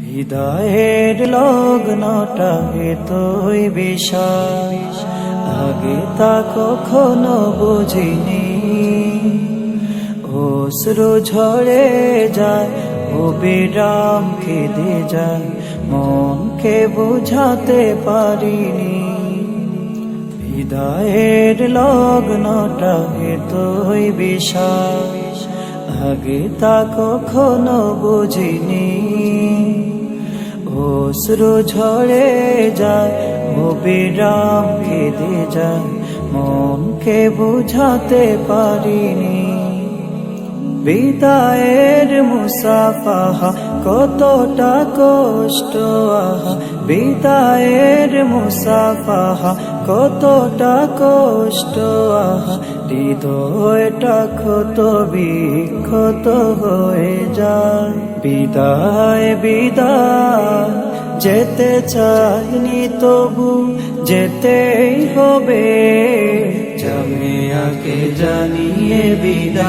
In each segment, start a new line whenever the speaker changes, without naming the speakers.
হৃদয়ের লগ্নটা এতই বিষয়। আগে তা কখনো বুঝিনি। অশ্রু ঝরে যায়, ও বিরাম খেদে যায়, মনকে বোঝাতে পারিনি। হৃদয়ের লগ্নটা এতই বিষয়। আগে তা কখনো বুঝিনি। অশ্রু ঝরে যায়, ও বিরাম কেঁদে যায়। মনকে বোঝাতে পারিনি। বিদায়ের মুসাফাহা, কতটা কষ্ট, আহা। বিদায়ের মুসাফাহা, কতটা কষ্ট, আহা। হৃদয়টা ক্ষত বিক্ষত হয়ে যায়। বিদায় বিদায়। যেতে চাইনি তবু যেতেই হবে। জামিয়াকে জানিয়ে বিদায়,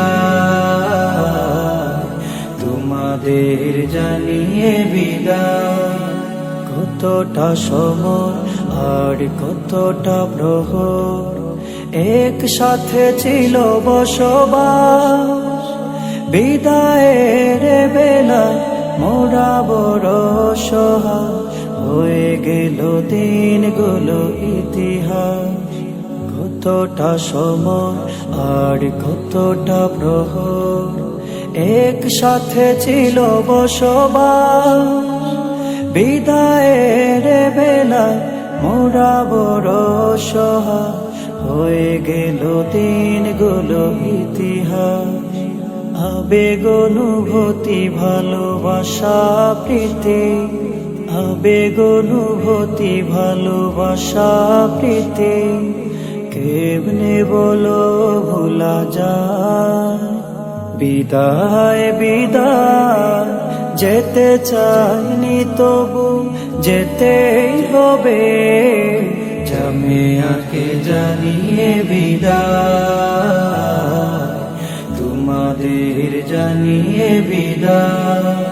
তোমাদের জানিয়ে বিদায়। কতটা সময় আর কতটা প্রহর, একসাথে ছিল বসবাস, বিদায়ের বেলায় মোরা বড় সহায় হয়ে গেল দিনগুলো ইতিহাস। কতটা সময় আর কতটা প্রহর। একসাথে ছিল বসবাস, বিদায়ের বেলা মোরা বড় সহায় হয়ে গেল দিনগুলো ইতিহাস। আবেগ অনুভূতি ভালোবাসা প্রীতি। আবেগ অনুভূতি ভালোবাসা প্রীতি। কেমনে বলো ভোলা যায়? বিদায় বিদায়, যেতে চাইনি তবু যেতেই হবে। জামিয়াকে জানিয়ে বিদায়। তোমাদের জানিয়ে বিদায়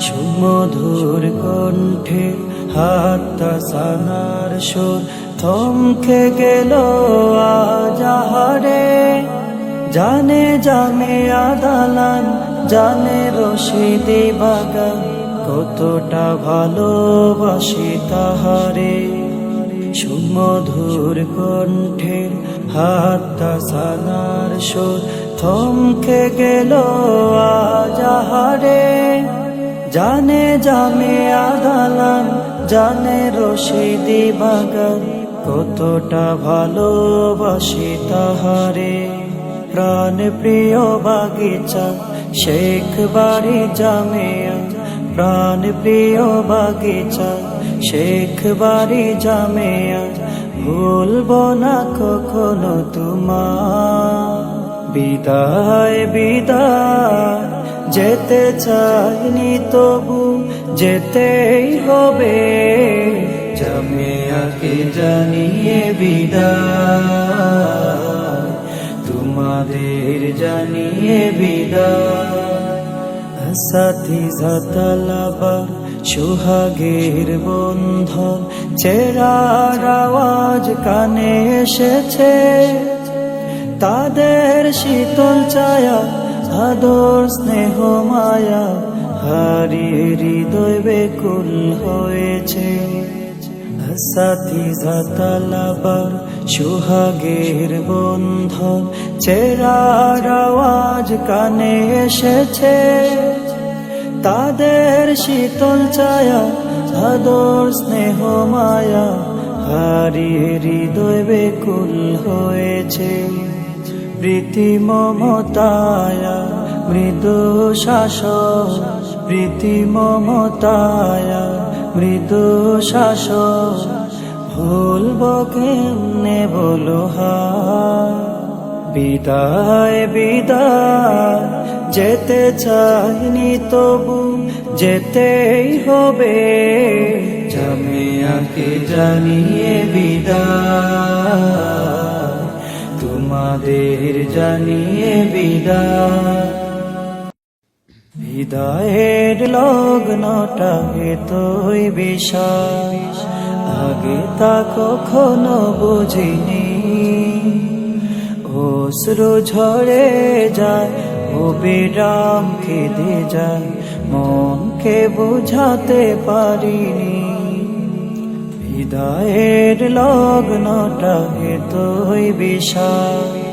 সুমধুর কণ্ঠে হাতটা সানার সুর। থমকে গেল আজাহারে। জানে জামে আদালান, জানে রশিদি বাগান। কতটা ভালোবাসি তাহারে। সুমধুর কণ্ঠের হাতটা সানার সুর। থমকে গেল আজাহারে। জানে জামে আদালান, জানে রশিদি বাগান। কতটা ভালোবাসি তাহারে। প্রাণ প্রিয় বাগিচা, শেখ বাড়ি জামিয়া। প্রাণ প্রিয় বাগিচা, শেখ বাড়ি জামিয়া। ভুলব না কখনো তোমার বিদায় বিদায়, যেতে চাইনি তবু যেতেই হবে। জামিয়াকে জানিয়ে বিদায়, তোমাদের জানিয়ে বিদায়। সাথী জাতালাবার সুহাগের বন্ধন, চেরার আওয়াজ কানে এসেছে। তাদের শীতল ছায়া, আদর, স্নেহ, মায়া, হারিয়ে হৃদয় বেকুল হয়েছে। সাথী জাতালাবার সুহাগের বন্ধন, চেরার আওয়াজ কানে এসেছে। তাদের শীতল ছায়া, আদর, স্নেহ, মায়া, হারিয়ে হৃদয় বেকুল হয়েছে। প্রীতি মমতায়া, মৃদু শাসক প্রীতি মমতায়া, মৃদু শাসক ভুলব কেমনে বলো বিদায় বিদায়, যেতে চাইনি তবু যেতেই হবে। জামিয়াকে জানিয়ে বিদায়। জানিয়ে বিদায়। হৃদয়ের লগ্নটা এতই বিশাল। আগে তা কখনো বুঝিনি। অশ্রু ঝরে যায়, ও বিরাম খেদে যায়। মনকে বুঝাতে পারিনি। হৃদয়ের লগ্নটা এতই বিশাল।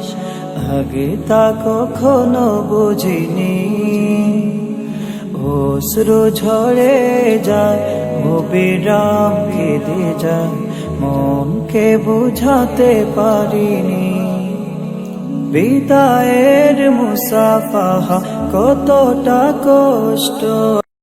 আগে তা কখনো বুঝিনি। অশ্রু ঝরে যায় ও বিরাম কেঁদে যায়, মনকে বুঝাতে পারিনি। বিদায়ের মুসাফাহা কতটা কষ্ট।